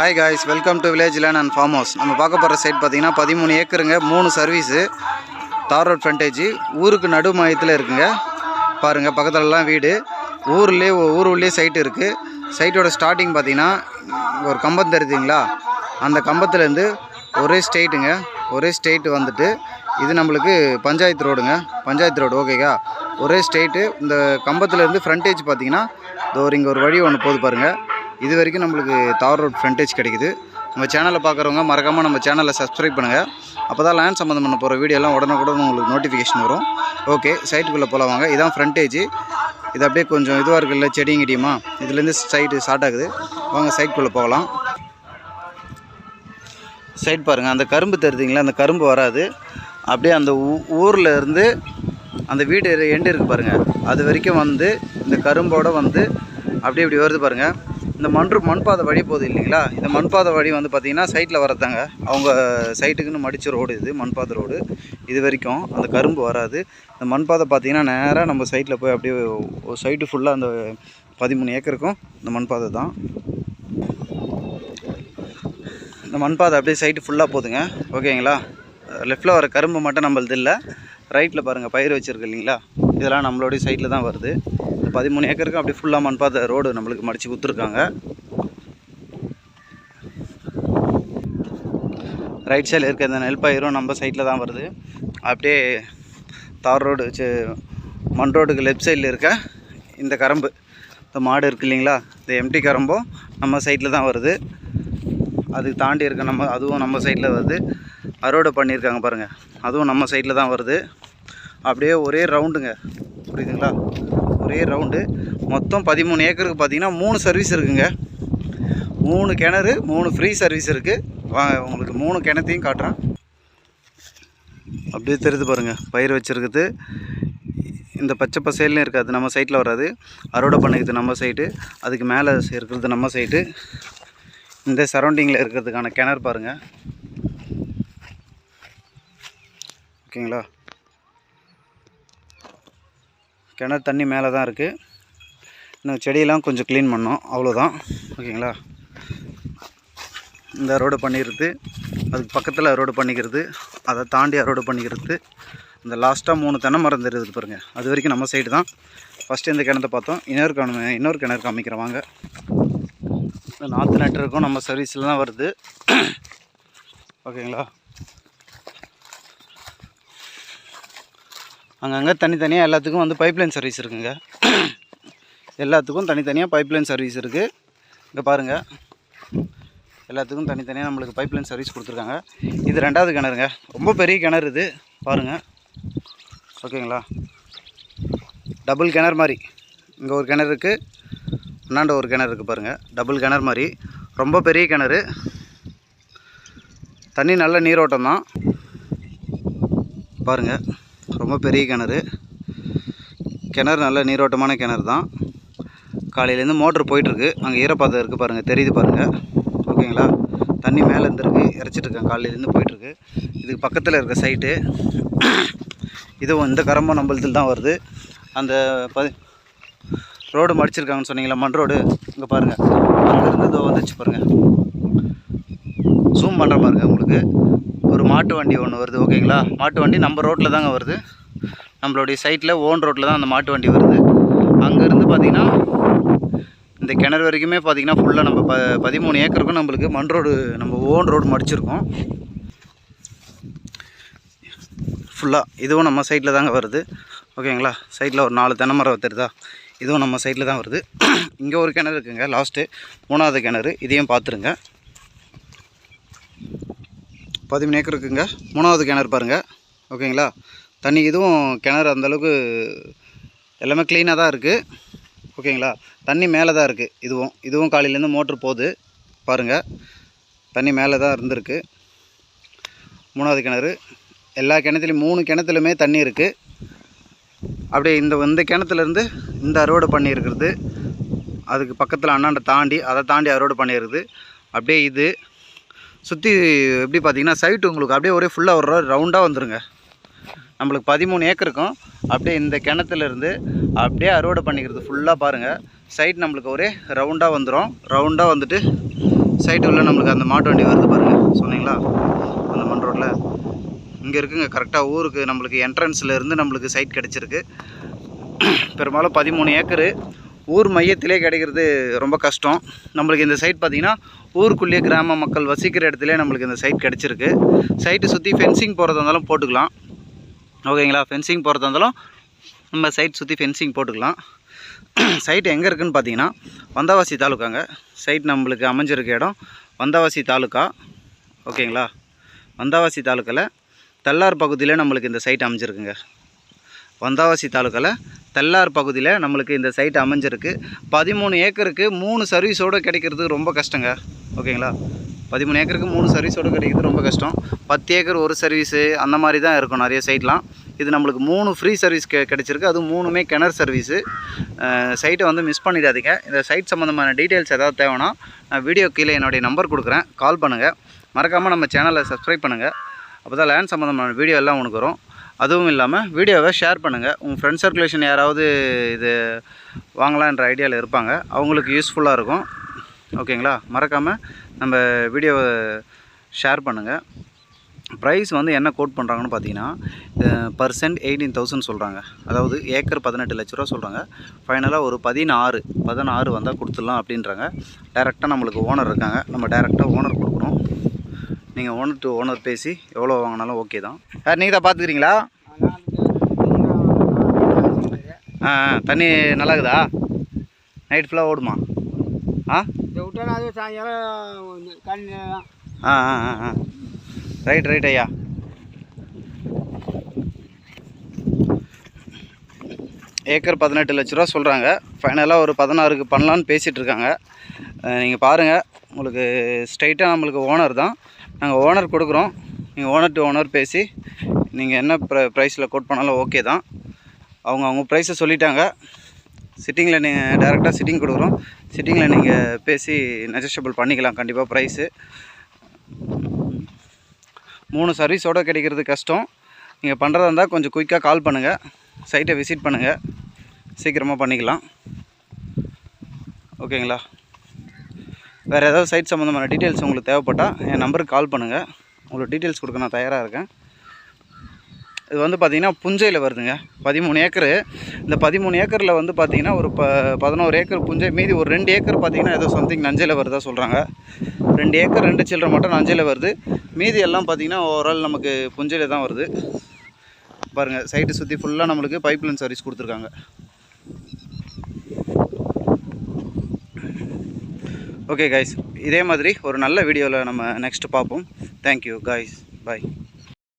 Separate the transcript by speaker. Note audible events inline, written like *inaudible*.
Speaker 1: Hi guys welcome to village land and farm house நம்ம பார்க்க போகிற சைட் பார்த்தீங்கன்னா பதிமூணு ஏக்கருங்க மூணு சர்வீஸு தார் ரோட் ஃப்ரண்டேஜ் ஊருக்கு நடு மையத்தில் இருக்குங்க. பாருங்கள் பக்கத்துலலாம் வீடு. ஊர்லேயே ஊர் உள்ளே சைட் இருக்குது சைட்டோட ஸ்டார்டிங் பார்த்தீங்கன்னா ஒரு கம்பம் தெரியுதுங்களா? அந்த கம்பத்துலேருந்து ஒரே ஸ்டேட்டுங்க ஒரே ஸ்டேட்டு வந்துட்டு இது நம்மளுக்கு பஞ்சாயத்து ரோடுங்க பஞ்சாயத்து ரோடு ஓகேக்கா ஒரே ஸ்டேட்டு இந்த கம்பத்துலேருந்து ஃப்ரண்டேஜ் பார்த்தீங்கன்னா இந்த ஒரு இங்கே ஒரு வழி ஒன்று போது பாருங்கள் இது வரைக்கும் நம்மளுக்கு தார் ரோட் ஃப்ரண்டேஜ் கிடைக்குது. நம்ம சேனலை பார்க்குறவங்க மறக்காமல் நம்ம சேனலை சப்ஸ்கிரைப் பண்ணுங்கள் அப்போ தான் லேண்ட் சம்மந்தம் பண்ண போகிற வீடியோலாம் உடனுக்குடன் உங்களுக்கு நோட்டிஃபிகேஷன் வரும். ஓகே சைட்டுக்குள்ளே போகலாம் வாங்க. இதான் ஃப்ரண்டேஜ் இது அப்படியே கொஞ்சம் இதுவாக இருக்குல்ல செடியும் கிடியுமா இதுலேருந்து சைட்டு ஸ்டார்ட் ஆகுது. வாங்க சைட்டுக்குள்ளே போகலாம். சைட் பாருங்கள் அந்த கரும்பு தெரியுதுங்களா அந்த கரும்பு வராது. அப்படியே அந்த ஊ- இருந்து அந்த வீடு எண்டு இருக்குது பாருங்கள் அது வரைக்கும் வந்து இந்த கரும்போடு வந்து அப்படியே இப்படி வருது பாருங்கள் இந்த மண் மண்பாதை வழி போகுது இல்லைங்களா? இந்த மண்பாதை வழி வந்து பார்த்திங்கன்னா சைட்டில் வரதாங்க அவங்க சைட்டுக்குன்னு மடித்த ரோடு இது மண்பாதை ரோடு இது வரைக்கும் அந்த கரும்பு வராது. இந்த மண்பாதை பார்த்திங்கன்னா நேராக நம்ம சைட்டில் போய் அப்படியே ஒரு சைட்டு ஃபுல்லாக அந்த பதிமூணு ஏக்கருக்கும் இந்த மண்பாதை தான். இந்த மண்பாதை அப்படியே சைட்டு ஃபுல்லாக போதுங்க ஓகேங்களா லெஃப்ட்டில் வர கரும்பு மட்டும் நம்மளது இல்லை. ரைட்டில் பாருங்கள் பயிர் வச்சுருக்கு இல்லைங்களா? இதெல்லாம் நம்மளுடைய சைட்டில் தான் வருது. ஒரு பதிமூணு ஏக்கருக்கு அப்படியே ஃபுல்லாக மண் பார்த்த ரோடு நம்மளுக்கு மடித்து கொடுத்துருக்காங்க. ரைட் சைடில் இருக்க இந்த நெல் பயிரும் நம்ம சைட்டில் தான் வருது. அப்படியே தார் ரோடு வச்சு மண் ரோடுக்கு லெஃப்ட் சைடில் இருக்க இந்த கரம்பு. இந்த மாடு இருக்கு இல்லைங்களா? இந்த எம்டி கரம்பும் நம்ம சைட்டில் தான் வருது. அதுக்கு தாண்டி இருக்க நம்ம அதுவும் நம்ம சைட்டில் வருது. அறுவடை பண்ணியிருக்காங்க பாருங்கள் அதுவும் நம்ம சைட்டில் தான் வருது. அப்படியே ஒரே ரவுண்டுங்க புரியுதுங்களா? ஒரே ரவுண்டு மொத்தம் பதிமூணு ஏக்கருக்கு பார்த்தீங்கன்னா மூணு சர்வீஸ் இருக்குங்க. மூணு கிணறு மூணு ஃப்ரீ சர்வீஸ் இருக்குது வாங்க உங்களுக்கு மூணு கிணத்தையும் காட்டுறேன். அப்படியே தெரியுது பாருங்கள் பயிர் வச்சுருக்குது. இந்த பச்சை பசேல்னு இருக்காது நம்ம சைட்டில் வராது. அறுவடை பண்ணிக்கிறது நம்ம சைட்டு அதுக்கு மேலே இருக்கிறது நம்ம சைட்டு இந்த சரௌண்டிங்கில் இருக்கிறதுக்கான கிணறு பாருங்கள் ஓகேங்களா? கிணறு தண்ணி மேலே தான் இருக்குது இன்னும் செடியெல்லாம் கொஞ்சம் க்ளீன் பண்ணோம். அவ்வளோதான். ஓகேங்களா? இந்த அறுவடை பண்ணிக்கிறது அதுக்கு பக்கத்தில் அறுவடை பண்ணிக்கிறது அதை தாண்டி அறுவடை பண்ணிக்கிறது. இந்த லாஸ்ட்டாக மூணு தென்னை மரம் தெரியுது பாருங்கள் அது வரைக்கும் நம்ம சைடு தான். ஃபஸ்ட்டு இந்த கிணத்தை பார்த்தோம். இன்னொரு கிணறு இன்னொரு கிணறு காமிக்கிறவாங்க இந்த நாற்று நம்ம சர்வீஸில் தான் வருது. *coughs* ஓகேங்களா? அங்கங்கே தனித்தனியாக எல்லாத்துக்கும் வந்து பைப்லைன் சர்வீஸ் இருக்குங்க. எல்லாத்துக்கும் தனித்தனியாக பைப்லைன் சர்வீஸ் இருக்குது இங்கே பாருங்கள் எல்லாத்துக்கும் தனித்தனியாக நம்மளுக்கு பைப்லைன் சர்வீஸ் கொடுத்துருக்காங்க. இது ரெண்டாவது கிணறுங்க. ரொம்ப பெரிய கிணறு இது. பாருங்கள் ஓகேங்களா? டபுள் கிணறு மாதிரி. இங்கே ஒரு கிணறு இருக்குது அண்ணாண்ட ஒரு கிணறு இருக்குது பாருங்கள் டபுள் கிணறு மாதிரி. ரொம்ப பெரிய கிணறு. தண்ணி நல்ல நீரோட்டம் தான். பாருங்கள் ரொம்ப பெரிய கிணறு. கிணறு நல்ல நீரோட்டமான கிணறு தான். காலையிலேருந்து மோட்ரு போயிட்டுருக்கு. அங்கே ஈரப்பாதம் இருக்குது பாருங்கள் தெரியுது பாருங்கள் ஓகேங்களா? தண்ணி மேலே இருந்துருக்கு இறச்சிட்ருக்கேன் காலையிலேருந்து போயிட்டுருக்கு. இதுக்கு பக்கத்தில் இருக்க சைட்டு இதுவும் இந்த கரம்பம் நம்மளதில் தான் வருது. அந்த பதி ரோடு மடிச்சிருக்காங்கன்னு சொன்னீங்களா? மண் ரோடு. இங்கே பாருங்கள் அங்கேருந்து இதோ வந்துச்சு பாருங்கள் ஜூம் பண்ணுற பாருங்க உங்களுக்கு. ஒரு மாட்டு வண்டி ஒன்று வருது ஓகேங்களா? மாட்டு வண்டி நம்ம ரோட்டில் தாங்க வருது. நம்மளுடைய சைட்டில் ஓன் ரோட்டில் தான் அந்த மாட்டு வண்டி வருது. அங்கேருந்து பார்த்தீங்கன்னா இந்த கிணறு வரைக்குமே பார்த்தீங்கன்னா ஃபுல்லாக நம்ம ப பதிமூணு ஏக்கருக்கும் நம்மளுக்கு மண் ரோடு நம்ம ஓன் ரோடு மடிச்சிருக்கோம். ஃபுல்லாக இதுவும் நம்ம சைட்டில் தாங்க வருது. ஓகேங்களா சைட்டில் ஒரு நாலு தென்னை மரம் தெரியுதா இதுவும் நம்ம சைட்டில் தான் வருது. *clears throat* இங்கே ஒரு கிணறு இருக்குங்க. லாஸ்ட்டு மூணாவது கிணறு. இதையும் பார்த்துருங்க பதிமூணு ஏக்கர் இருக்குங்க. மூணாவது கிணறு பாருங்கள் ஓகேங்களா தண்ணி இதுவும் கிணறு அந்தளவுக்கு எல்லாமே க்ளீனாக தான் இருக்குது ஓகேங்களா? தண்ணி மேலே தான் இருக்குது இதுவும். இதுவும் காலையிலேருந்து மோட்ரு போகுது. பாருங்கள் தண்ணி மேலே தான் இருந்திருக்கு. மூணாவது கிணறு. எல்லா கிணத்துலையும் மூணு கிணத்துலையுமே தண்ணி இருக்குது அப்படியே இந்த இந்த கிணத்துலேருந்து இந்த அறுவடை பண்ணியிருக்கிறது. அதுக்கு பக்கத்தில் அண்ணாண்ட தாண்டி அதை தாண்டி அறுவடை பண்ணியிருக்குது. அப்படியே இது சுற்றி எப்படி பார்த்தீங்கன்னா சைட்டு உங்களுக்கு அப்படியே ஒரே ஃபுல்லாக ஒரு ரவுண்டாக வந்துருங்க. நம்மளுக்கு பதிமூணு ஏக்கர் இருக்கும். அப்படியே இந்த கிணத்துலேருந்து அப்படியே அறுவடை பண்ணிக்கிறது ஃபுல்லாக பாருங்கள் சைட் நம்மளுக்கு ஒரே ரவுண்டாக வந்துடும் ரவுண்டாக வந்துட்டு சைட்டு உள்ள நம்மளுக்கு அந்த மாட்டு வண்டி வருது பாருங்கள் சொன்னீங்களா? அந்த மண் ரோட்டில் இங்கே இருக்குங்க கரெக்டாக ஊருக்கு நம்மளுக்கு என்ட்ரன்ஸில் இருந்து நம்மளுக்கு சைட் கிடச்சிருக்கு. பெரும்பாலும் பதிமூணு ஏக்கரு. ஊர் மையத்திலே கிடைக்கிறது ரொம்ப கஷ்டம். நம்மளுக்கு இந்த சைட் பார்த்திங்கன்னா ஊருக்குள்ளேயே கிராம மக்கள் வசிக்கிற இடத்துல நம்மளுக்கு இந்த சைட் கிடச்சிருக்கு. சைட்டு சுற்றி ஃபென்சிங் போகிறதா இருந்தாலும் போட்டுக்கலாம். ஓகேங்களா? ஃபென்சிங் போகிறதா இருந்தாலும் நம்ம சைட் சுற்றி ஃபென்சிங் போட்டுக்கலாம். *clears throat* சைட் எங்கே இருக்குதுன்னு பார்த்தீங்கன்னா வந்தவாசி தாலுக்காங்க. சைட் நம்மளுக்கு அமைஞ்சிருக்க இடம் வந்தவாசி தாலுக்கா. ஓகேங்களா? வந்தவாசி தாலுக்காவில் தல்லார் பகுதியில் நம்மளுக்கு இந்த சைட் அமைஞ்சிருக்குங்க. வந்தாவாசி தாலுக்காவில் தெல்லார் பகுதியில் நம்மளுக்கு இந்த சைட் அமைஞ்சிருக்கு. பதிமூணு ஏக்கருக்கு மூணு சர்வீஸோடு கிடைக்கிறது ரொம்ப கஷ்டங்க. ஓகேங்களா? பதிமூணு ஏக்கருக்கு மூணு சர்வீஸோடு கிடைக்கிறது ரொம்ப கஷ்டம். பத்து ஏக்கர் ஒரு சர்வீஸு அந்த மாதிரி தான் இருக்கும் நிறைய சைட்லாம் இது நம்மளுக்கு மூணு ஃப்ரீ சர்வீஸ் கெ கிடச்சிருக்கு. அதுவும் மூணுமே கிணறு சர்வீஸு சைட்டை வந்து மிஸ் பண்ணிடாதீங்க. இந்த சைட் சம்மந்தமான டீட்டெயில்ஸ் ஏதாவது தேவைன்னா நான் வீடியோ கீழே என்னுடைய நம்பர் கொடுக்குறேன். கால் பண்ணுங்கள் மறக்காமல் நம்ம சேனலை சப்ஸ்கிரைப் பண்ணுங்கள் அப்போ தான் லேண்ட் சம்மந்தமான வீடியோ எல்லாம் உனக்கு வரும். அதுவும் இல்லாமல் வீடியோவை ஷேர் பண்ணுங்கள் உங்கள் ஃப்ரெண்ட் சர்க்குலேஷன் யாராவது இது வாங்கலான்ற ஐடியாவில் இருப்பாங்க. அவங்களுக்கு யூஸ்ஃபுல்லாக இருக்கும். ஓகேங்களா? மறக்காமல் நம்ம வீடியோவை ஷேர் பண்ணுங்கள் ப்ரைஸ் வந்து என்ன கோட் பண்ணுறாங்கன்னு பார்த்தீங்கன்னா பர்சன்ட் எயிட்டீன் தௌசண்ட் சொல்கிறாங்க அதாவது ஏக்கர் பதினெட்டு லட்ச ரூபா சொல்கிறாங்க ஃபைனலாக ஒரு பதினாறு பதினாறு வந்தால் கொடுத்துடலாம் அப்படின்றாங்க. டேரெக்டாக நம்மளுக்கு ஓனர் இருக்காங்க. நம்ம டேரெக்டாக ஓனர் கொடுக்குறோம் நீங்கள் ஓனர் டு ஓனர் பேசி எவ்வளோ வாங்கினாலும் ஓகே தான். சார் நீங்கள் தான் பார்த்துக்கிறீங்களா ஆ ஆ, தண்ணி நல்லா இருக்குதா நைட் ஃபுல்லாக ஓடுமா? ஆ?
Speaker 2: விட்டா அது சாயங்காலம் கண்ணு
Speaker 1: ஆ. ஆ ஆ ஆ ரைட் ரைட் ஐயா. ஏக்கர் பதினெட்டு லட்ச ரூபா சொல்கிறாங்க ஃபைனலாக ஒரு பதினாறுக்கு பண்ணலான்னு பேசிகிட்டு இருக்காங்க நீங்கள் பாருங்கள் உங்களுக்கு ஸ்ட்ரைட்டாக நம்மளுக்கு ஓனர் தான். நாங்கள் ஓனர் கொடுக்குறோம். நீங்கள் ஓனர் டு ஓனர் பேசி நீங்கள் என்ன ப்ர ப்ரைஸில் கோட் பண்ணாலும் ஓகே தான். அவங்க அவங்க ப்ரைஸை சொல்லிட்டாங்க. சிட்டிங்கில் நீங்கள் டேரெக்டாக சிட்டிங் கொடுக்குறோம். சிட்டிங்கில் நீங்கள் பேசி நெஜஸ்டபிள் பண்ணிக்கலாம். கண்டிப்பாக ப்ரைஸு மூணு சர்வீஸோடு கிடைக்கிறது கஷ்டம். நீங்கள் பண்ணுறதா இருந்தால் கொஞ்சம் குயிக்காக கால் பண்ணுங்கள் சைட்டை விசிட் பண்ணுங்கள் சீக்கிரமாக பண்ணிக்கலாம். ஓகேங்களா வேறு ஏதாவது சைட் சம்மந்தமான டீட்டெயில்ஸ் உங்களுக்கு தேவைப்பட்டால் என் நம்பருக்கு கால் பண்ணுங்கள் உங்களுக்கு டீட்டெயில்ஸ் கொடுக்க நான் தயாராக இருக்கேன். இது வந்து பார்த்திங்கன்னா புஞ்சையில் வருதுங்க. பதிமூணு ஏக்கரு. இந்த பதிமூணு ஏக்கரில் வந்து பார்த்திங்கன்னா ஒரு ப பதினோரு ஏக்கர் புஞ்சை மீதி ஒரு ரெண்டு ஏக்கர் பார்த்திங்கன்னா ஏதோ சம்திங் நஞ்சையில் வருதா சொல்கிறாங்க ரெண்டு ஏக்கர் ரெண்டு சில்லரை மட்டும் நஞ்சையில் வருது. மீதி எல்லாம் பார்த்திங்கன்னா ஓவரால் நமக்கு புஞ்சையில் தான் வருது. பாருங்கள் சைட்டு சுற்றி ஃபுல்லாக நம்மளுக்கு பைப்லைன் சர்வீஸ் கொடுத்துருக்காங்க. ஓகே கைஸ் இதே மாதிரி ஒரு நல்ல வீடியோவில் நம்ம நெக்ஸ்ட் பார்ப்போம். Thank you guys bye